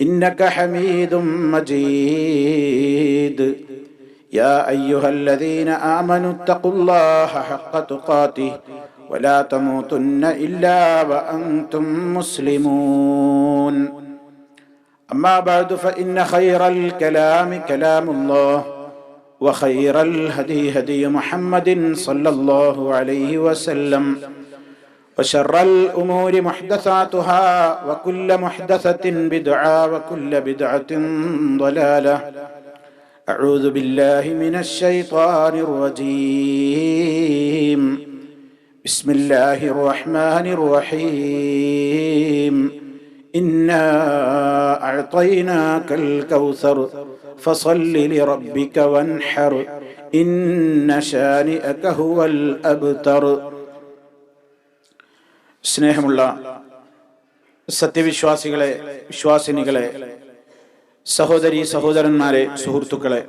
انك حميد مجيد يا ايها الذين امنوا اتقوا الله حق تقاته ولا تموتن الا وانتم مسلمون اما بعد فان خير الكلام كلام الله وخير الهدي هدي محمد صلى الله عليه وسلم وشر الأمور محدثاتها وكل محدثة بدعة وكل بدعة ضلالة. أعوذ بالله من الشيطان الرجيم. بسم الله الرحمن الرحيم. إنا أعطيناك الكوثر فصل لربك وانحر. إن شانئك هو الأبتر. സ്നേഹമുള്ള സത്യവിശ്വാസികളെ വിശ്വാസിനികളെ സഹോദരി സഹോദരന്മാരെ സുഹൃത്തുക്കളെ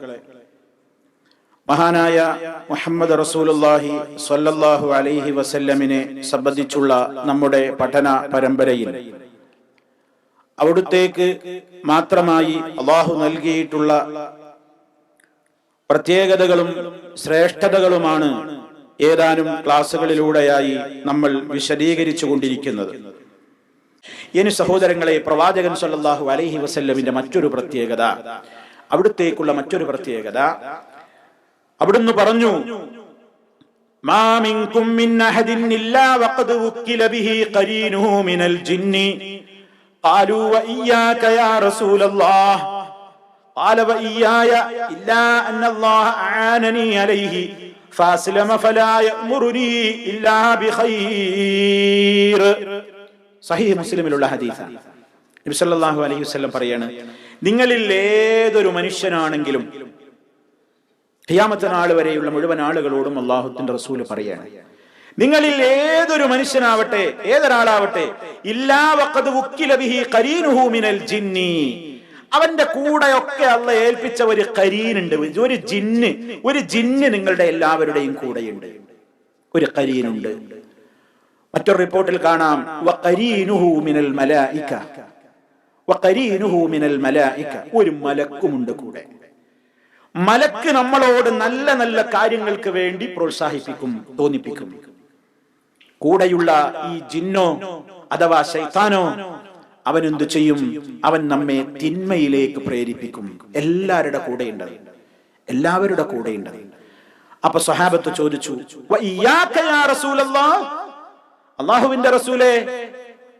മഹാനായ മുഹമ്മദ് റസൂലുല്ലാഹി സ്വല്ലല്ലാഹു അലൈഹി വസല്ലമിനെ സംബന്ധിച്ചുള്ള നമ്മുടെ പഠന പരമ്പരയിൽ അവിടുത്തേക്ക് മാത്രമായി അള്ളാഹു നൽകിയിട്ടുള്ള പ്രത്യേകതകളും ശ്രേഷ്ഠതകളുമാണ് ഏതാനും ക്ലാസ്സുകളിലൂടെയായി നമ്മൾ വിശദീകരിച്ചു കൊണ്ടിരിക്കുന്നത് ഇനി സഹോദരങ്ങളെ പ്രവാചകൻ സല്ലാഹു അലൈഹി വസല്ലമിന്റെ മറ്റൊരു പ്രത്യേകത. അവിടുത്തേക്കുള്ള മറ്റൊരു പ്രത്യേകത. അവിടുന്ന് പറഞ്ഞു സഹീ മുസ്ലിമിലുള്ള ഹദീസാണ് നബി സല്ലല്ലാഹു അലൈഹി വസല്ലം പറയാണ് നിങ്ങളിൽ ഏതൊരു മനുഷ്യനാണെങ്കിലും ഖിയാമത്ത് നാൾ വരെയുള്ള മുഴുവൻ ആളുകളോടും അള്ളാഹുത്തിന്റെ റസൂൽ പറയാണ് നിങ്ങളിൽ ഏതൊരു മനുഷ്യനാവട്ടെ ഏതൊരാളാവട്ടെ ഇല്ലാ വഖദ് വുക്കില ബിഹി ഖരീനുഹു മിനൽ ജിന്നി. അവന്റെ കൂടെയൊക്കെ അള്ള ഏൽപ്പിച്ച ഒരു കരീനുണ്ട്. ഒരു ജിന്ന് ഒരു ജിന്ന് നിങ്ങളുടെ എല്ലാവരുടെയും കൂടെയുണ്ട്. ഒരു കരീനുണ്ട്. മറ്റൊരു റിപ്പോർട്ടിൽ കാണാം. മിനൽ മിനൽ ഒരു മലക്കുമുണ്ട് കൂടെ. മലക്ക് നമ്മളോട് നല്ല നല്ല കാര്യങ്ങൾക്ക് വേണ്ടി പ്രോത്സാഹിപ്പിക്കും തോന്നിപ്പിക്കും. കൂടെയുള്ള ഈ ജിന്നോ അഥവാ ശൈത്താനോ അവൻ ചെയ്യും? അവൻ നമ്മെ തിന്മയിലേക്ക് പ്രേരിപ്പിക്കും. എല്ലാവരുടെ കൂടെയുണ്ട്. എല്ലാവരുടെ കൂടെയുണ്ട്. അപ്പൊ സ്വഹാബത്ത് ചോദിച്ചു അള്ളാഹുവിന്റെ റസൂലേ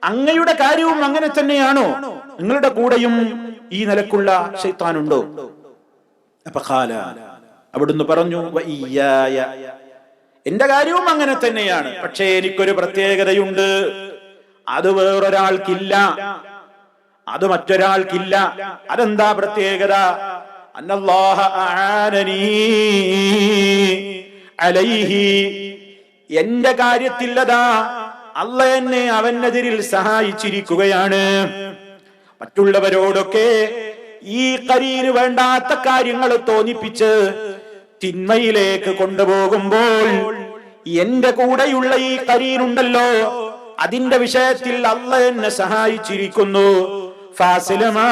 അങ്ങയുടെ കാര്യവും അങ്ങനെ തന്നെയാണോ? നിങ്ങളുടെ കൂടെയും ഈ നിലക്കുള്ള ശൈത്താനുണ്ടോ? അപ്പൊ ഖാല അവിടുന്ന് പറഞ്ഞു എന്റെ കാര്യവും അങ്ങനെ തന്നെയാണ്. പക്ഷേ എനിക്കൊരു പ്രത്യേകതയുണ്ട്. അത് വേറൊരാൾക്കില്ല. അത് മറ്റൊരാൾക്കില്ല. അതെന്താ പ്രത്യേകത? അലൈഹി. എന്റെ കാര്യത്തില്ലതാ അല്ല എന്നെ അവനെതിരിൽ സഹായിച്ചിരിക്കുകയാണ്. മറ്റുള്ളവരോടൊക്കെ ഈ കരീന് വേണ്ടാത്ത കാര്യങ്ങൾ തോന്നിപ്പിച്ച് തിന്മയിലേക്ക് കൊണ്ടുപോകുമ്പോൾ എന്റെ കൂടെയുള്ള ഈ കരീനുണ്ടല്ലോ അതിന്റെ വിഷയത്തിൽ അല്ല എന്നെ സഹായിച്ചിരിക്കുന്നു. ഫാസിലമാ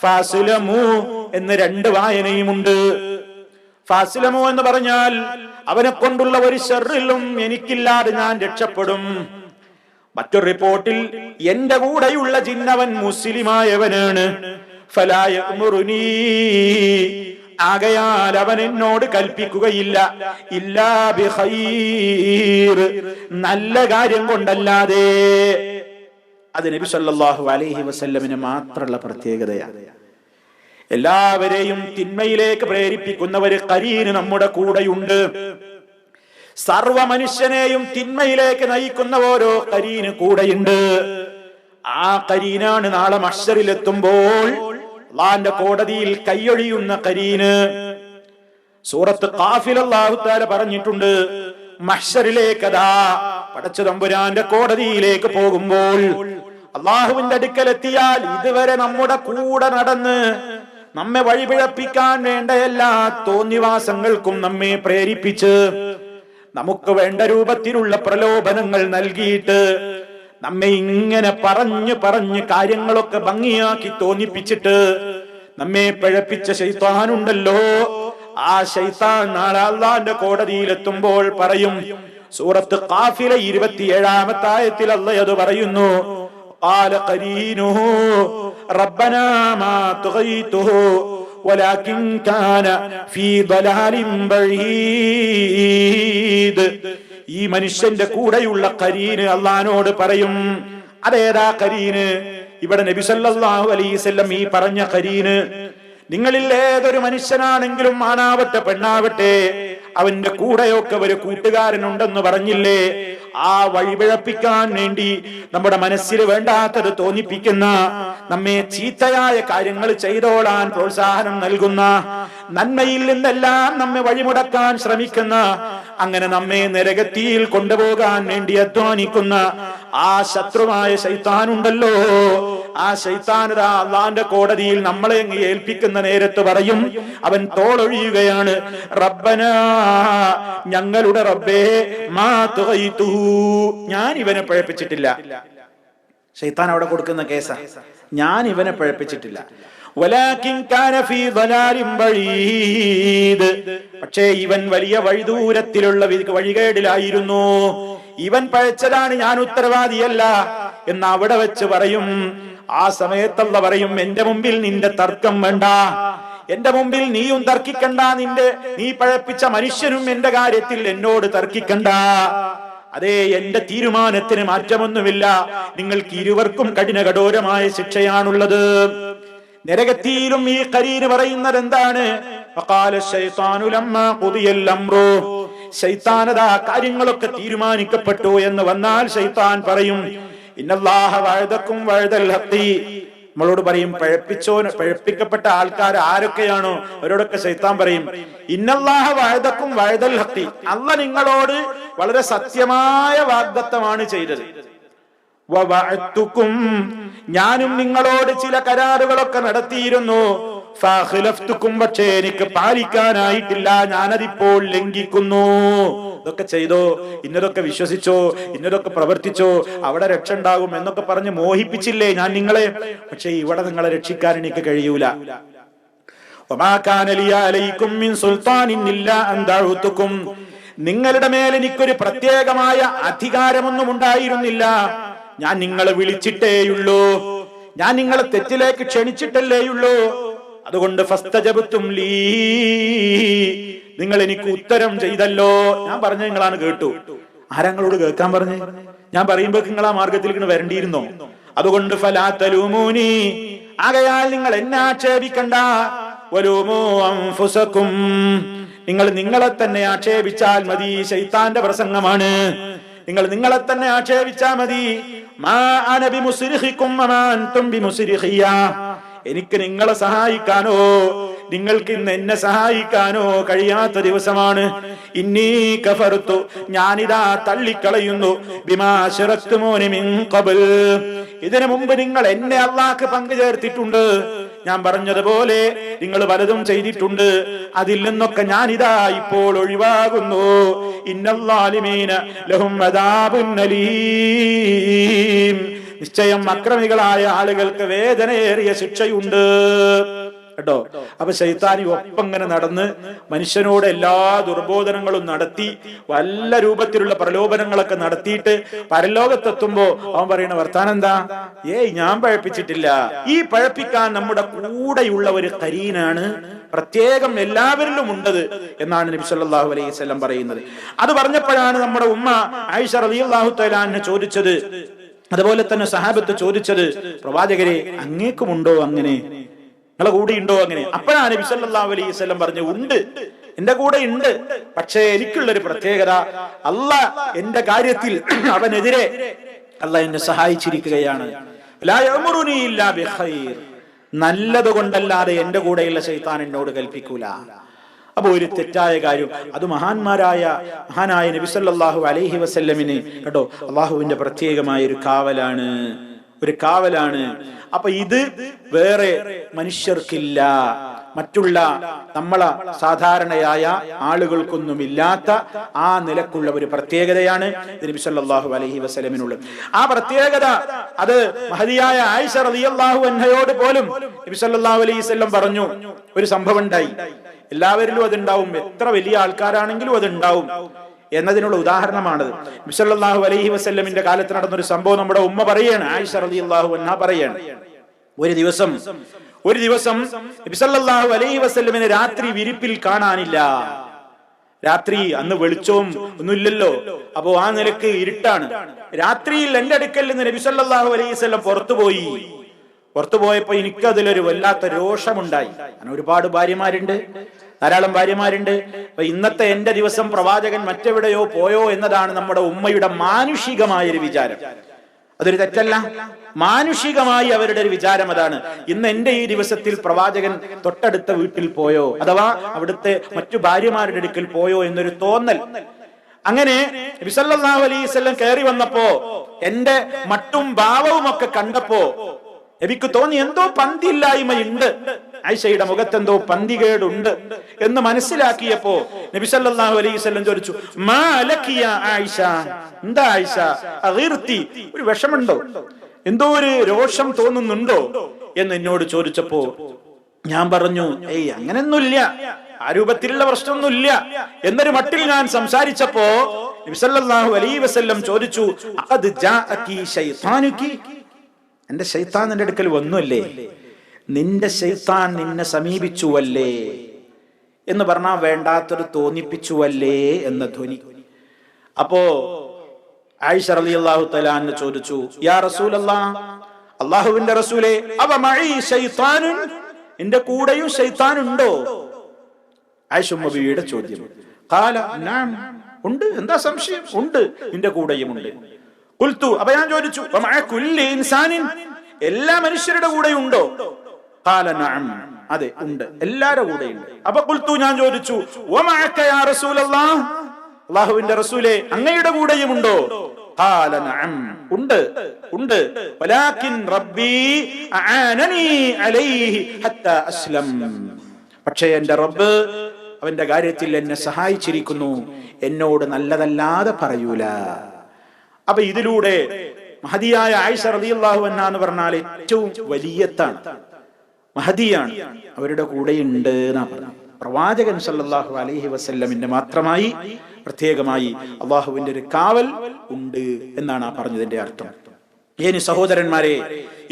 ഫാസിലമു എന്ന് രണ്ട് വായനയുമുണ്ട്. ഫാസിലമു എന്ന് പറഞ്ഞാൽ അവനെ കൊണ്ടുള്ള ഒരു ഷെറിലും എനിക്കില്ലാതെ ഞാൻ രക്ഷപ്പെടും. മറ്റൊരു റിപ്പോർട്ടിൽ എന്റെ കൂടെയുള്ള ജിന്നവൻ മുസ്ലിമായവനാണ്. ഫലാ യഅ്മുറുനീ ആകയാൽ അവൻ എന്നോട് കൽപ്പിക്കുകയില്ല. ഇല്ലാ നല്ല കാര്യം കൊണ്ടല്ലാതെ. അത് നബി സല്ലാഹു അലൈഹി വസല്ലമിന് മാത്രമുള്ള പ്രത്യേകതയാണ് എല്ലാവരെയും തിന്മയിലേക്ക് പ്രേരിപ്പിക്കുന്ന ഒരു കരീന് നമ്മുടെ കൂടെയുണ്ട്. സർവ മനുഷ്യനെയും തിന്മയിലേക്ക് നയിക്കുന്ന ഓരോ കരീന് കൂടെയുണ്ട്. ആ കരീനാണ് നാളെ മഷറിലെത്തുമ്പോൾ അള്ളാന്റെ കോടതിയിൽ കൈയൊഴിയുന്ന കരീന്. സൂറത്ത് കാഫിൽ അള്ളാഹുത്താല പറഞ്ഞിട്ടുണ്ട് മഷറിലേക്കതാ പടച്ച കോടതിയിലേക്ക് പോകുമ്പോൾ അള്ളാഹുവിന്റെ അടുക്കലെത്തിയാൽ ഇതുവരെ നമ്മുടെ കൂടെ നടന്ന് നമ്മെ വഴിപിഴപ്പിക്കാൻ വേണ്ട എല്ലാ തോന്നിവാസങ്ങൾക്കും നമ്മെ പ്രേരിപ്പിച്ച് നമുക്ക് വേണ്ട രൂപത്തിലുള്ള പ്രലോഭനങ്ങൾ നൽകിയിട്ട് നമ്മെ ഇങ്ങനെ പറഞ്ഞു പറഞ്ഞ് കാര്യങ്ങളൊക്കെ ഭംഗിയാക്കി തോന്നിപ്പിച്ചിട്ട് നമ്മെ പിഴപ്പിച്ച ശൈത്താനുണ്ടല്ലോ ആ ശൈത്താൻ നാളെ അള്ളാന്റെ കോടതിയിലെത്തുമ്പോൾ പറയും സൂറത്ത് കാഫിലെ ഇരുപത്തിയേഴാമത്തെ ആയത്തിൽ അല്ല അത് പറയുന്നു قال قرينه ربنا ما طغيته ولكن كان في ضلال بعيد ഈ മനുഷ്യന്റെ കൂടെയുള്ള കരീന് അള്ളഹാനോട് പറയും അതേതാ കരീന്? ഇവിടെ നബി സല്ലല്ലാഹു ഈ പറഞ്ഞ കരീന് നിങ്ങളിൽ ഏതൊരു മനുഷ്യനാണെങ്കിലും ആണാവട്ടെ പെണ്ണാവട്ടെ അവന്റെ കൂടെയൊക്കെ ഒരു കൂട്ടുകാരനുണ്ടെന്ന് പറഞ്ഞില്ലേ? ആ വഴിപിഴപ്പിക്കാൻ വേണ്ടി നമ്മുടെ മനസ്സിൽ വേണ്ടാത്തത് തോന്നിപ്പിക്കുന്ന നമ്മെ ചീത്തയായ കാര്യങ്ങൾ ചെയ്തോളാൻ പ്രോത്സാഹനം നൽകുന്ന നന്മയിൽ നിന്നെല്ലാം നമ്മെ വഴിമുടക്കാൻ ശ്രമിക്കുന്ന അങ്ങനെ നമ്മെ നരകത്തിയിൽ കൊണ്ടുപോകാൻ വേണ്ടി അധ്വാനിക്കുന്ന ആ ശത്രുവായ ശൈത്താനുണ്ടല്ലോ. ആ ശൈത്താനത അള്ളാന്റെ കോടതിയിൽ നമ്മളെ അങ്ങ് ഏൽപ്പിക്കുന്ന നേരത്ത് പറയും അവൻ തോളൊഴിയുകയാണ്. റബ്ബന ഞങ്ങളുടെ റബ്ബേ മാ. ഞാൻ ഇവനെ പഴപ്പിച്ചിട്ടില്ല. ഷെയ്ത്താൻ അവിടെ കൊടുക്കുന്ന കേസാ. ഞാൻ ഇവനെ പഴപ്പിച്ചിട്ടില്ല. പക്ഷേ ഇവൻ വലിയ വഴിദൂരത്തിലുള്ള വഴികേടിലായിരുന്നു. ഇവൻ പഴച്ചതാണ് ഞാൻ ഉത്തരവാദിയല്ല എന്ന് അവിടെ വെച്ച് പറയും. ആ സമയത്തുള്ള പറയും എന്റെ മുമ്പിൽ നിന്റെ തർക്കം വേണ്ട. എന്റെ മുമ്പിൽ നീയും തർക്കിക്കണ്ട. നിന്റെ നീ പഴപ്പിച്ച മനുഷ്യനും എന്റെ കാര്യത്തിൽ എന്നോട് തർക്കിക്കണ്ട. അതെ എന്റെ തീരുമാനത്തിന് മാറ്റമൊന്നുമില്ല. നിങ്ങൾക്ക് ഇരുവർക്കും കഠിന കഠോരമായ ശിക്ഷയാണുള്ളത്. നരകത്തിയിലും ഈ കരീന് പറയുന്നത് എന്താണ് ശൈത്താനതാ കാര്യങ്ങളൊക്കെ തീരുമാനിക്കപ്പെട്ടു എന്ന് വന്നാൽ ശൈത്താൻ പറയും ഇന്നല്ലാഹ വഴുതക്കും വഴുതൽ ഹത്തി നമ്മളോട് പറയും പഴപ്പിച്ചോന് പഴപ്പിക്കപ്പെട്ട ആൾക്കാർ ആരൊക്കെയാണോ? അവരോടൊക്കെ ശൈത്താൻ പറയും ഇന്നല്ലാഹ വഴുതക്കും വഴുതൽ ഹത്തി അല്ല നിങ്ങളോട് വളരെ സത്യമായ വാഗ്ദത്തമാണ് ചെയ്തത്. ഞാനും നിങ്ങളോട് ചില കരാറുകളൊക്കെ നടത്തിയിരുന്നു. ഫാഖിലഫ്തുക്കും പക്ഷേ എനിക്ക് പാലിക്കാനായിട്ടില്ല. ഞാനതിപ്പോൾ ലംഘിക്കുന്നു. ഇതൊക്കെ ചെയ്തോ? ഇന്നതൊക്കെ വിശ്വസിച്ചോ? ഇന്നതൊക്കെ പ്രവർത്തിച്ചോ? അവിടെ രക്ഷ ഉണ്ടാകും എന്നൊക്കെ പറഞ്ഞ് മോഹിപ്പിച്ചില്ലേ ഞാൻ നിങ്ങളെ? പക്ഷേ ഇവിടെ നിങ്ങളെ രക്ഷിക്കാൻ എനിക്ക് കഴിയൂല. നിങ്ങളുടെ മേൽ എനിക്കൊരു പ്രത്യേകമായ അധികാരമൊന്നും ഉണ്ടായിരുന്നില്ല. ഞാൻ നിങ്ങളെ വിളിച്ചിട്ടേയുള്ളൂ. ഞാൻ നിങ്ങളെ തെറ്റിലേക്ക് ക്ഷണിച്ചിട്ടല്ലേയുള്ളൂ. അതുകൊണ്ട് ഫസ്തജപത്തും ലീ. നിങ്ങൾ എനിക്ക് ഉത്തരം ചെയ്തല്ലോ. ഞാൻ പറഞ്ഞ നിങ്ങളാണ് കേട്ടു. ആരങ്ങളോട് കേൾക്കാൻ പറഞ്ഞു? ഞാൻ പറയുമ്പോ നിങ്ങൾ ആ മാർഗത്തിലേക്ക് വരണ്ടിയിരുന്നോ? അതുകൊണ്ട് ഫലാത്തലൂമൂനി ആകയാൽ നിങ്ങൾ എന്നെ ആക്ഷേപിക്കണ്ട. നിങ്ങൾ നിങ്ങളെ തന്നെ ആക്ഷേപിച്ചാൽ മതി. ശൈത്താന്റെ പ്രസംഗമാണ്. നിങ്ങൾ നിങ്ങളെ തന്നെ ആക്ഷേപിച്ചാ മതി. എനിക്ക് നിങ്ങളെ സഹായിക്കാനോ നിങ്ങൾക്ക് ഇന്ന് എന്നെ സഹായിക്കാനോ കഴിയാത്ത ദിവസമാണ്. ഇന്നീ കഫറുത്തു ഞാനിതാ തള്ളിക്കളയുന്നു. ബിമാശിറത്തുമോനി മിൻ ഖബൽ. ഇതിനു മുമ്പ് നിങ്ങൾ എന്നെ അള്ളാക്ക് പങ്കു ചേർത്തിട്ടുണ്ട് ഞാൻ പറഞ്ഞതുപോലെ നിങ്ങൾ പലതും ചെയ്തിട്ടുണ്ട്. അതിൽ നിന്നൊക്കെ ഇതാ ഇപ്പോൾ ഒഴിവാകുന്നു. ലഹും നിശ്ചയം അക്രമികളായ ആളുകൾക്ക് വേദനയേറിയ ശിക്ഷയുണ്ട്. കേട്ടോ? അപ്പൊ ശൈത്താനി ഒപ്പം ഇങ്ങനെ നടന്ന് മനുഷ്യനോട് എല്ലാ ദുർബോധനങ്ങളും നടത്തി വല്ല രൂപത്തിലുള്ള പ്രലോഭനങ്ങളൊക്കെ നടത്തിയിട്ട് പരലോകത്തെത്തുമ്പോ അവൻ പറയുന്ന വർത്താനം എന്താ? ഏയ് ഞാൻ പഴപ്പിച്ചിട്ടില്ല. ഈ പഴപ്പിക്കാൻ നമ്മുടെ കൂടെയുള്ള ഒരു കരീനാണ് പ്രത്യേകം എല്ലാവരിലും ഉണ്ടത് എന്നാണ് നബി സല്ലല്ലാഹു അലൈഹി വസല്ലം പറയുന്നത്. അത് പറഞ്ഞപ്പോഴാണ് നമ്മുടെ ഉമ്മ ആയിഷ റളിയല്ലാഹു തആല ചോദിച്ചത്. അതുപോലെ തന്നെ സഹാബത്ത് ചോദിച്ചത് പ്രവാചകരെ അങ്ങേക്കുമുണ്ടോ അങ്ങനെ? നിങ്ങളെ കൂടെ ഉണ്ടോ അങ്ങനെ? അപ്പോഴാണ് നബി സല്ലല്ലാഹു അലൈഹി വസല്ലം പറഞ്ഞു ഉണ്ട്. എന്റെ കൂടെ ഉണ്ട്. പക്ഷേ എനിക്കുള്ളൊരു പ്രത്യേകത അല്ല എന്റെ കാര്യത്തിൽ അവനെതിരെ അല്ല എന്നെ സഹായിച്ചിരിക്കുകയാണ്. നല്ലത് കൊണ്ടല്ലാതെ എന്റെ കൂടെയുള്ള ശൈത്താൻ എന്നോട് കൽപ്പിക്കൂല. അപ്പൊ ഒരു തെറ്റായ കാര്യം അത് മഹാന്മാരായ മഹാനായ നബിസല്ലാഹു അലൈഹി വസല്ലമിന് കേട്ടോ അള്ളാഹുവിന്റെ പ്രത്യേകമായ ഒരു കാവലാണ്. ഒരു കാവലാണ്. അപ്പൊ ഇത് വേറെ മനുഷ്യർക്കില്ല. മറ്റുള്ള നമ്മളെ സാധാരണയായ ആളുകൾക്കൊന്നുമില്ലാത്ത ആ നിലക്കുള്ള ഒരു പ്രത്യേകതയാണ് നബി സല്ലല്ലാഹു അലൈഹി ആ പ്രത്യേകത അത് മഹതിയായ ആയിഷ റളിയല്ലാഹു അൻഹയോട് പോലും നബി സല്ലല്ലാഹു അലൈഹി വസല്ലം പറഞ്ഞു. ഒരു സംഭവം ഉണ്ടായി. എല്ലാവരിലും അതുണ്ടാവും. എത്ര വലിയ ആൾക്കാരാണെങ്കിലും അതുണ്ടാവും. എന്നതിനുള്ള ഉദാഹരണമാണത്. നബിസല്ലാഹു അലൈഹി വസ്ല്ലമിന്റെ കാലത്ത് നടന്നൊരു സംഭവം നമ്മുടെ ഉമ്മ പറയാണ് ആയിഷ അള്ളാഹു എന്നാ പറയാണ്. ഒരു ദിവസം ഒരു ദിവസം നബിസല്ലാഹു അലൈഹി വസ്ല്ലമിന് രാത്രി വിരിപ്പിൽ കാണാനില്ല. രാത്രി അന്ന് വെളിച്ചവും ഒന്നുമില്ലല്ലോ. അപ്പോ ആ നിലയ്ക്ക് ഇരുട്ടാണ്. രാത്രിയിൽ എന്റെ അടുക്കൽ നിന്ന് നബിസല്ലാഹു അലൈഹി വസല്ലം പുറത്തുപോയി. പുറത്തു പോയപ്പോ എനിക്ക് അതിലൊരു വല്ലാത്ത രോഷമുണ്ടായി. അങ്ങനെ ഒരുപാട് ഭാര്യമാരുണ്ട് ധാരാളം ഭാര്യമാരുണ്ട്. അപ്പൊ ഇന്നത്തെ എന്റെ ദിവസം പ്രവാചകൻ മറ്റെവിടെയോ പോയോ എന്നതാണ് നമ്മുടെ ഉമ്മയുടെ മാനുഷികമായ ഒരു വിചാരം. അതൊരു തെറ്റല്ല. മാനുഷികമായി അവരുടെ ഒരു വിചാരം അതാണ്. ഇന്ന് എന്റെ ഈ ദിവസത്തിൽ പ്രവാചകൻ തൊട്ടടുത്ത വീട്ടിൽ പോയോ അഥവാ അവിടുത്തെ മറ്റു ഭാര്യമാരുടെ അടുക്കൽ പോയോ എന്നൊരു തോന്നൽ. അങ്ങനെ വിസല്ലാ അലൈസ് കയറി വന്നപ്പോ എന്റെ മട്ടും ഭാവവും ഒക്കെ കണ്ടപ്പോ നബിക്ക് തോന്നി എന്തോ പന്തില്ലായ്മയുണ്ട് ആയിഷയുടെ മുഖത്തെന്തോ പന്തികേടുണ്ട് എന്ന് മനസ്സിലാക്കിയപ്പോ നബി സല്ലല്ലാഹു അലൈഹി വസല്ലം ചോദിച്ചു മാലക്കിയ ആയിഷ? എന്താ ആയിഷ? അഗീർത്തി ഒരു വിഷമുണ്ടോ? എന്തോ ഒരു രോഷം തോന്നുന്നുണ്ടോ? എന്ന് എന്നോട് ചോദിച്ചപ്പോ ഞാൻ പറഞ്ഞു ഏയ് അങ്ങനെയൊന്നുമില്ല ആ രൂപത്തിലുള്ള പ്രശ്നമൊന്നുമില്ല. എന്നൊരു മട്ടിൽ ഞാൻ സംസാരിച്ചപ്പോ നബി സല്ലല്ലാഹു അലൈഹി വസല്ലം ചോദിച്ചു അത് ജാഅകി എന്റെ ശൈത്താൻ നിന്റെ അടുക്കൽ വന്നുവല്ലേ? നിന്റെ ശൈത്താൻ നിന്നെ സമീപിച്ചുവല്ലേ? എന്ന് പറഞ്ഞാൽ വേണ്ടാത്തൊരു തോന്നിപ്പിച്ചുവല്ലേ എന്ന ധ്വനി. അപ്പോ ആയിഷ റളിയല്ലാഹു തലാന്ന് ചോദിച്ചു യാ റസൂൽ അള്ളാഹുവിന്റെ റസൂലേ അവ മഴി ശൈത്താനുൻ? എന്റെ കൂടെയും ശൈത്താൻ ഉണ്ടോ ആയിഷുമ്മബിയുടെ ചോദ്യം. കാല നാം ഉണ്ട്. എന്താ സംശയം? ഉണ്ട്. നിന്റെ കൂടെയും ഉണ്ട്. കുൽത്തു അപ്പൊ ഞാൻ ചോദിച്ചു "വമഅ കുല്ലി ഇൻസാനിൻ? എല്ലാ മനുഷ്യരുടെ കൂടെ ഉണ്ടോ? അതെ ഉണ്ട്. എല്ലാരുടെ കൂടെ ഉണ്ട്. അപ്പൊ കുൽത്തു ഞാൻ ചോദിച്ചു "വമഅക യാ റസൂലല്ലാഹ്? അള്ളാഹുവിന്റെ റസൂലെ അങ്ങയുടെ കൂടെയും ഉണ്ടോ? ഉണ്ട് ഉണ്ട്. പക്ഷേ എന്റെ റബ്ബ് അവന്റെ കാര്യത്തിൽ എന്നെ സഹായിച്ചിരിക്കുന്നു. എന്നോട് നല്ലതല്ലാതെ പറയൂല. അപ്പൊ ഇതിലൂടെ മഹതിയായ ആയിഷ റളിയല്ലാഹു അൻഹ എന്ന് പറഞ്ഞാൽ ഏറ്റവും വലിയത്താണ് മഹദിയാണ് അവരുടെ കൂടെ ഉണ്ട് എന്നാ പ്രവാചകൻ സല്ലാഹു അലഹി വസ്ല്ലമിന്റെ മാത്രമായി പ്രത്യേകമായി അള്ളാഹുവിന്റെ ഒരു കാവൽ ഉണ്ട് എന്നാണ് ആ പറഞ്ഞതിന്റെ അർത്ഥം. ഏനി സഹോദരന്മാരെ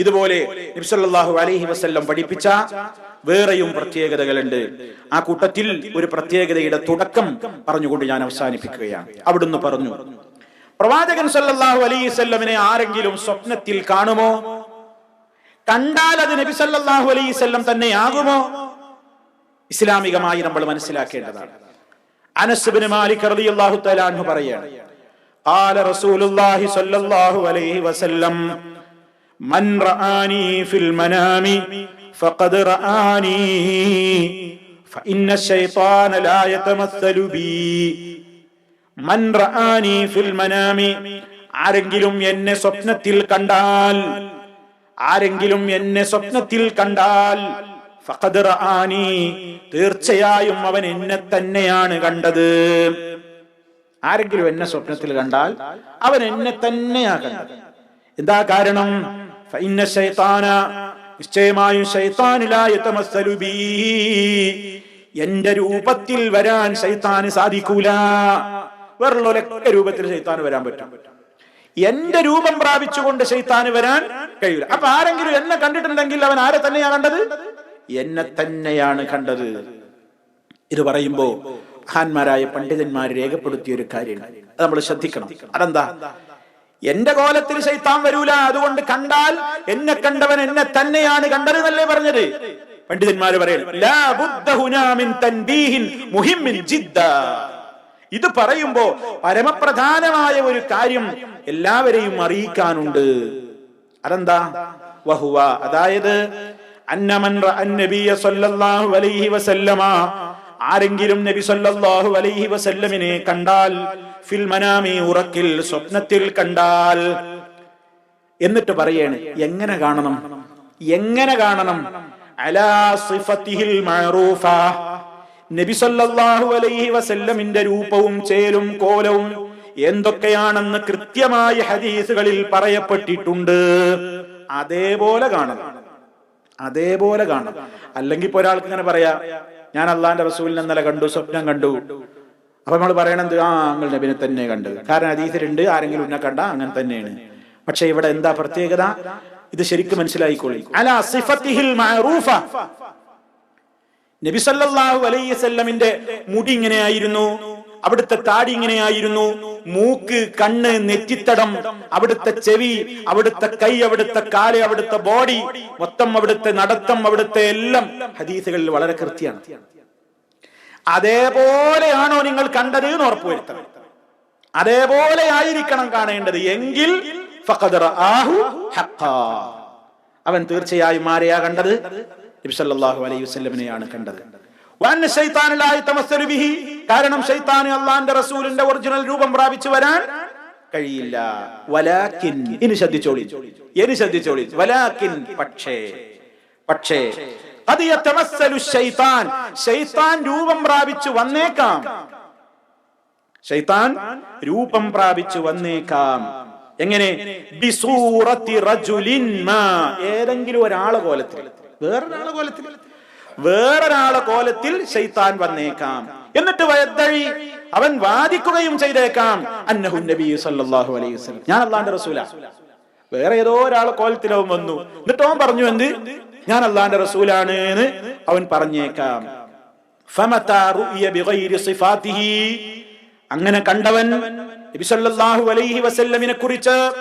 ഇതുപോലെ നബ്സല്ലാഹു അലഹി വസ്ല്ലം പഠിപ്പിച്ച വേറെയും പ്രത്യേകതകളുണ്ട്. ആ കൂട്ടത്തിൽ ഒരു പ്രത്യേകതയുടെ തുടക്കം പറഞ്ഞുകൊണ്ട് ഞാൻ അവസാനിപ്പിക്കുകയാണ്. അവിടുന്ന് പറഞ്ഞു പ്രവാചകൻ സല്ലല്ലാഹു അലൈഹി വസല്ലമിനെ ആരെങ്കിലും സ്വപ്നത്തിൽ കാണുമോ കണ്ടാൽ അത് നബി സല്ലല്ലാഹു അലൈഹി വസല്ലം തന്നെയാകുമോ ഇസ്ലാമികമായി നമ്മൾ മനസ്സിലാക്കേണ്ടതാണ് അനസ് ബിൻ മാലിക് റളിയല്ലാഹു തആല അൻഹു പറയാണ് قال رسول الله صلى الله عليه وسلم من رآني في المنام فقد رآني فإن الشيطان لا يتمثل بي മൻ ഫിൽ മനാമി. ആരെങ്കിലും എന്നെ സ്വപ്നത്തിൽ കണ്ടാൽ ആരെങ്കിലും എന്നെ സ്വപ്നത്തിൽ കണ്ടാൽ ഫഖദ് തീർച്ചയായും അവൻ എന്നെ തന്നെയാണ് കണ്ടത്. ആരെങ്കിലും എന്നെ സ്വപ്നത്തിൽ കണ്ടാൽ അവൻ എന്നെ തന്നെയാണ് കണ്ടത്. എന്താ കാരണം? ശൈത്താന നിശ്ചയമായും എന്റെ രൂപത്തിൽ വരാൻ ശൈത്താന് സാധിക്കൂല. വേറുള്ളൊക്കെ രൂപത്തിൽ ചെയ്താന് വരാൻ പറ്റും. എന്റെ രൂപം പ്രാപിച്ചുകൊണ്ട് ശൈത്താന് വരാൻ കഴിയില്ല. അപ്പൊ ആരെങ്കിലും എന്നെ കണ്ടിട്ടുണ്ടെങ്കിൽ അവൻ ആരെ തന്നെയാണ് കണ്ടത്? എന്നെ തന്നെയാണ് കണ്ടത്. ഇത് പറയുമ്പോ മഹാന്മാരായ പണ്ഡിതന്മാർ രേഖപ്പെടുത്തിയ ഒരു കാര്യമാണ് അത് നമ്മൾ ശ്രദ്ധിക്കണം. അതെന്താ? എന്റെ കോലത്തിൽ ശൈത്താൻ വരൂല. അതുകൊണ്ട് കണ്ടാൽ എന്നെ കണ്ടവൻ എന്നെ തന്നെയാണ് കണ്ടത് എന്നല്ലേ പറഞ്ഞത്? പണ്ഡിതന്മാര് പറയുന്നു ഇത് പറയുമ്പോ പരമപ്രധാനമായ ഒരു കാര്യം എല്ലാവരെയും അറിയിക്കാനുണ്ട്. അതെന്താ? വഹുവ. അതായത് ആരെങ്കിലും നബി സല്ലല്ലാഹു അലൈഹി വസല്ലമിനെ കണ്ടാൽ ഫിൽ മനാമി ഉറക്കിൽ സ്വപ്നത്തിൽ കണ്ടാൽ എന്നിട്ട് പറയാണ് എങ്ങനെ കാണണം? എങ്ങനെ കാണണം? അലാ സിഫത്തിഹിൽ മഅറൂഫ. നബി സല്ലല്ലാഹു അലൈഹി വസല്ലമിന്റെ രൂപവും ചേലും കോലവും എന്തൊക്കെയാണെന്ന് കൃത്യമായ ഹദീസുകളിൽ പറയപ്പെട്ടിട്ടുണ്ട്. അതേപോലെ കാണണം. അതേപോലെ കാണണം. അല്ലെങ്കിൽ ഇപ്പൊ ഒരാൾക്ക് ഇങ്ങനെ പറയാ ഞാൻ അള്ളാന്റെ റസൂലിനെ ഇന്നലെ കണ്ടു സ്വപ്നം കണ്ടു. അപ്പൊ നമ്മൾ പറയണത് ആ അങ്ങൾ നബിനെ തന്നെ കണ്ടു. കാരണം ഹദീസിലുണ്ട് ആരെങ്കിലും ഉന്നെ കണ്ട അങ്ങനെ തന്നെയാണ്. പക്ഷെ ഇവിടെ എന്താ പ്രത്യേകത? ഇത് ശരിക്കും മനസ്സിലായിക്കോളി. അല സിഫത്തിഹിൽ മഅറൂഫ. നബി സല്ലല്ലാഹു അലൈഹി വസല്ലമിന്റെ മുടി ഇങ്ങനെയായിരുന്നു അവിടുത്തെ താടി ഇങ്ങനെയായിരുന്നു മൂക്ക് കണ്ണ് നെറ്റിത്തടം അവിടുത്തെ ചെവി അവിടുത്തെ കൈ അവിടുത്തെ കാൽ അവിടുത്തെ ബോഡി മൊത്തം അവിടുത്തെ നടത്തം അവിടുത്തെ എല്ലാം ഹദീസുകളിൽ വളരെ കൃത്യമാണ്. അതേപോലെയാണോ നിങ്ങൾ കണ്ടത് എന്ന് ഉറപ്പുവരുത്തണം. അതേപോലെ ആയിരിക്കണം കാണേണ്ടത്. എങ്കിൽ അവൻ തീർച്ചയായും ആരെയാ കണ്ടത്? നബി സല്ലല്ലാഹു അലൈഹി വസല്ലമിനെയാണ് കണ്ടത്. കാരണം ശൈത്താന് അള്ളാന്റെ റസൂലിന്റെ ഒറിജിനൽ രൂപം പ്രാപിച്ചു വരാൻ കഴിയില്ല. വലാക്കിൻ ഇനി ശ്രദ്ധിച്ചോളി. ഇനി ശ്രദ്ധിച്ചോളി. വലാക്കിൻ പക്ഷേ പക്ഷേ അത് ശൈത്താൻ. ശൈത്താൻ രൂപം പ്രാപിച്ചു വന്നേക്കാം. ശൈത്താൻ രൂപം പ്രാപിച്ചു വന്നേക്കാം. എങ്ങനെ. ഏതെങ്കിലും ഒരാളെ കോലത്തിൽ വേറൊരാളെ കോലത്തിൽ. വേറൊരാളെ കോലത്തിൽ ശൈത്താൻ വന്നേക്കാം. എന്നിട്ട് വയത്തഴി അവൻ വാദിക്കുകയും ചെയ്തേക്കാം. അന്നഹു നബി സല്ലല്ലാഹു അലൈഹി വസല്ലം. ഞാൻ അള്ളാന്റെ റസൂല. വേറെ ഏതോ ഒരാളെ കോലത്തിൽ അവൻ വന്നു. എന്നിട്ട് അവൻ പറഞ്ഞു എന്ത്? ഞാൻ അള്ളാന്റെ റസൂലാണ് എന്ന് അവൻ പറഞ്ഞേക്കാം. അങ്ങനെ കണ്ടവൻ നബി കുറിച്ച്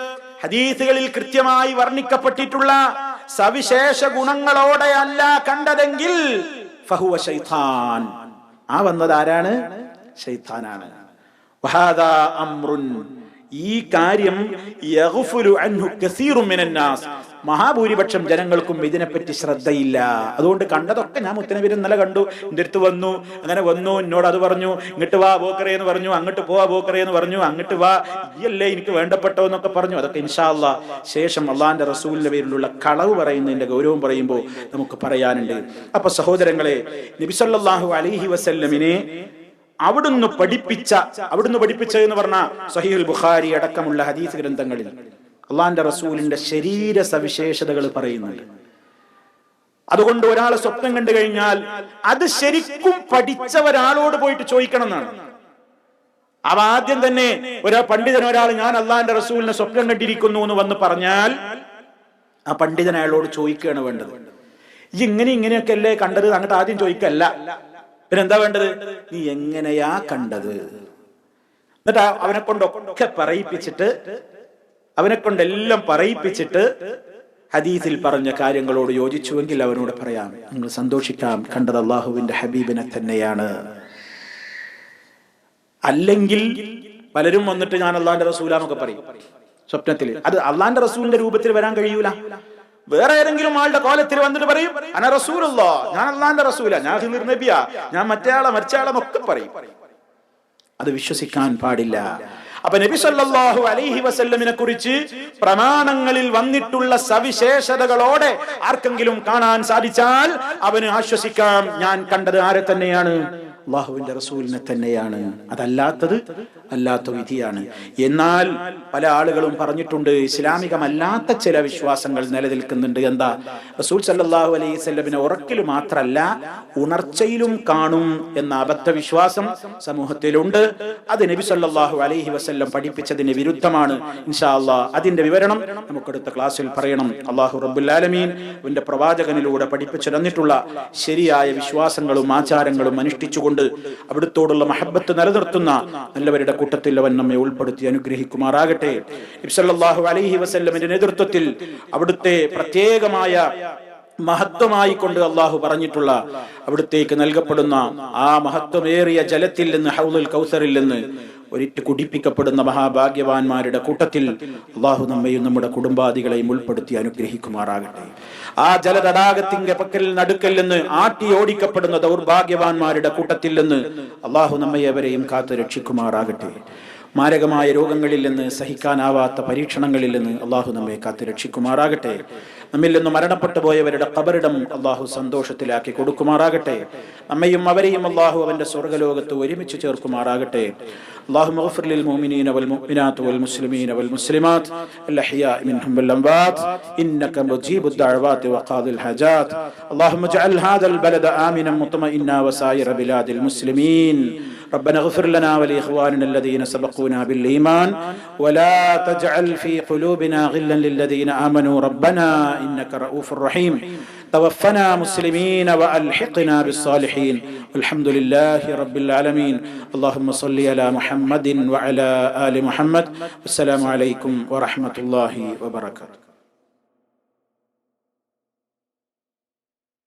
ഹദീസുകളിൽ കൃത്യമായി വർണിക്കപ്പെട്ടിട്ടുള്ള സവിശേഷ ഗുണങ്ങളോടെ അല്ല കണ്ടതെങ്കിൽ ഫഹുവ ശൈത്താൻ. ആ വന്നത് ആരാണ്? ശൈത്താനാണ്. ഈ കാര്യം മഹാഭൂരിപക്ഷം ജനങ്ങൾക്കും ഇതിനെപ്പറ്റി ശ്രദ്ധയില്ല. അതുകൊണ്ട് കണ്ടതൊക്കെ ഞാൻ മുത്തനബിര് ഇന്നലെ കണ്ടു. എന്റെ അടുത്ത് വന്നു അങ്ങനെ വന്നു എന്നോട് അത് പറഞ്ഞു ഇങ്ങോട്ട് വാ ബോക്കറേ എന്ന് പറഞ്ഞു അങ്ങോട്ട് പോവാ ബോക്കറേ എന്ന് പറഞ്ഞു അങ്ങോട്ട് വാ ഇയല്ലേ എനിക്ക് വേണ്ടപ്പെട്ടോ എന്നൊക്കെ പറഞ്ഞു. അതൊക്കെ ഇൻഷാല്ല ശേഷം അള്ളാന്റെ റസൂലിന്റെ പേരിലുള്ള കളവ് പറയുന്നതിന്റെ ഗൗരവം പറയുമ്പോൾ നമുക്ക് പറയാനുണ്ട്. അപ്പൊ സഹോദരങ്ങളെ നബിസല്ലാഹു അലൈഹി വസല്ലമിനെ അവിടുന്ന് പഠിപ്പിച്ച അവിടുന്ന് പഠിപ്പിച്ച എന്ന് പറഞ്ഞ സഹീൽ ബുഖാരി അടക്കമുള്ള ഹദീസ് ഗ്രന്ഥങ്ങളിൽ അള്ളാന്റെ റസൂലിന്റെ ശരീര സവിശേഷതകൾ പറയുന്നുണ്ട്. അതുകൊണ്ട് ഒരാൾ സ്വപ്നം കണ്ടു കഴിഞ്ഞാൽ അത് ശരിക്കും പഠിച്ച ഒരാളോട് പോയിട്ട് ചോദിക്കണം എന്നാണ് അവ ആദ്യം തന്നെ ഒരാ പണ്ഡിതൻ ഒരാൾ ഞാൻ അള്ളാന്റെ റസൂലിനെ സ്വപ്നം കണ്ടിരിക്കുന്നു എന്ന് വന്ന് പറഞ്ഞാൽ ആ പണ്ഡിതൻ അയാളോട് ചോദിക്കുകയാണ് വേണ്ടത്. ഇങ്ങനെ ഇങ്ങനെയൊക്കെ അല്ലേ കണ്ടത് അങ്ങോട്ട് ആദ്യം ചോദിക്കല്ല. പിന്നെ എന്താ വേണ്ടത്? നീ എങ്ങനെയാ കണ്ടത്? എന്നിട്ട് അവനെ കൊണ്ടൊക്കെ പറയിപ്പിച്ചിട്ട് അവനെ കൊണ്ടെല്ലാം പറയിപ്പിച്ചിട്ട് ഹദീസിൽ പറഞ്ഞ കാര്യങ്ങളോട് യോജിച്ചുവെങ്കിൽ അവനോട് പറയാം നിങ്ങൾ സന്തോഷിക്കാം കണ്ടത് അള്ളാഹുവിന്റെ ഹബീബിനെ തന്നെയാണ്. അല്ലെങ്കിൽ പലരും വന്നിട്ട് ഞാൻ അള്ളാന്റെ റസൂലാന്നൊക്കെ പറയും സ്വപ്നത്തിൽ. അത് അള്ളാന്റെ റസൂലിന്റെ രൂപത്തിൽ വരാൻ കഴിയൂല. വേറെ ഏതെങ്കിലും ആളുടെ കോലത്തിൽ വന്നിട്ട് പറയും അന റസൂലല്ലോ ഞാൻ അള്ളാന്റെ റസൂല ഞാൻ ഹിന്ദു നബിയാ ഞാൻ മറ്റേ ആളെ മറ്റേ ഒക്കെ പറയും. അത് വിശ്വസിക്കാൻ പാടില്ല. അപ്പൊ നബി സല്ലല്ലാഹു അലൈഹി വസല്ലമിനെ കുറിച്ച് പ്രമാണങ്ങളിൽ വന്നിട്ടുള്ള സവിശേഷതകളോടെ ആർക്കെങ്കിലും കാണാൻ സാധിച്ചാൽ അവന് ആശ്വസിക്കാം. ഞാൻ കണ്ടത് ആരെ തന്നെയാണ്? അള്ളാഹുവിന്റെ റസൂലിനെ തന്നെയാണ്. അതല്ലാത്തത് അല്ലാത്ത വിധിയാണ്. എന്നാൽ പല ആളുകളും പറഞ്ഞിട്ടുണ്ട് ഇസ്ലാമികമല്ലാത്ത ചില വിശ്വാസങ്ങൾ നിലനിൽക്കുന്നുണ്ട്. എന്താ? റസൂൽ സല്ലാഹു അലൈഹി വസല്ലമിനെ ഉറക്കിൽ മാത്രല്ല ഉണർച്ചയിലും കാണും എന്ന അബദ്ധ വിശ്വാസം സമൂഹത്തിലുണ്ട്. അത് നബി സല്ലാഹു അലൈഹി വസ്ല്ലം പഠിപ്പിച്ചതിന് വിരുദ്ധമാണ്. ഇൻഷാ അതിന്റെ വിവരണം നമുക്കടുത്ത ക്ലാസ്സിൽ പറയണം. അള്ളാഹു റബുല്ലാലമീൻ അവന്റെ പ്രവാചകനിലൂടെ പഠിപ്പിച്ചു തന്നിട്ടുള്ള ശരിയായ വിശ്വാസങ്ങളും ആചാരങ്ങളും അനുഷ്ഠിച്ചുകൊണ്ട് അവിടുത്തോടുള്ള മഹബത്ത് നിലനിർത്തുന്ന നല്ലവരുടെ കൂട്ടത്തിൽ അവൻ നമ്മെ ഉൾപ്പെടുത്തി അനുഗ്രഹിക്കുമാറാകട്ടെ. ഇബ്സല്ലാഹു അലൈഹി വസല്ലമിന്റെ നേതൃത്വത്തിൽ അവിടുത്തെ പ്രത്യേകമായ മഹത്വമായി കൊണ്ട് അള്ളാഹു പറഞ്ഞിട്ടുള്ള അവിടുത്തേക്ക് നൽകപ്പെടുന്ന ആ മഹത്വമേറിയ ജലത്തിൽ നിന്ന് ഹൗലുൽ കൗസറിൽ നിന്ന് ഒരിറ്റ് കുടിപ്പിക്കപ്പെടുന്ന മഹാഭാഗ്യവാന്മാരുടെ കൂട്ടത്തിൽ അള്ളാഹു നമ്മയും നമ്മുടെ കുടുംബാദികളെയും ഉൾപ്പെടുത്തി അനുഗ്രഹിക്കുമാറാകട്ടെ. ആ ജലതടാകത്തിന്റെ പക്കൽ നടുക്കൽ നിന്ന് ആട്ടി ഓടിക്കപ്പെടുന്ന ദൗർഭാഗ്യവാന്മാരുടെ കൂട്ടത്തിൽ നിന്ന് അള്ളാഹു നമ്മയെവരെയും കാത്തു രക്ഷിക്കുമാറാകട്ടെ മാരകമായ രോഗങ്ങളിൽ നിന്ന് സഹിക്കാനാവാത്ത പരീക്ഷണങ്ങളിൽ നിന്ന് അള്ളാഹു നമ്മെ കാത്തു രക്ഷിക്കുമാറാകട്ടെ നമ്മിൽ നിന്ന് മരണപ്പെട്ടു പോയവരുടെ കബറിടം അള്ളാഹു സന്തോഷത്തിലാക്കി കൊടുക്കുമാറാകട്ടെ നമ്മയും അവരെയും അള്ളാഹു അവന്റെ സ്വർഗലോകത്ത് ഒരുമിച്ച് ചേർക്കുമാറാകട്ടെ اللهم اغفر للمؤمنين والمؤمنات والمسلمين والمسلمات الأحياء منهم والأموات إنك مجيب الدعوات وقاضي الحاجات اللهم اجعل هذا البلد آمنا مطمئنا وسائر بلاد المسلمين ربنا اغفر لنا ولإخواننا الذين سبقونا بالإيمان ولا تجعل في قلوبنا غلا للذين آمنوا. ربنا إنك رؤوف رحيم. توفنا مسلمين وألحقنا بالصالحين. والحمد لله رب العالمين. اللهم صل على محمد وعلى آل محمد. والسلام عليكم ورحمة الله وبركاته.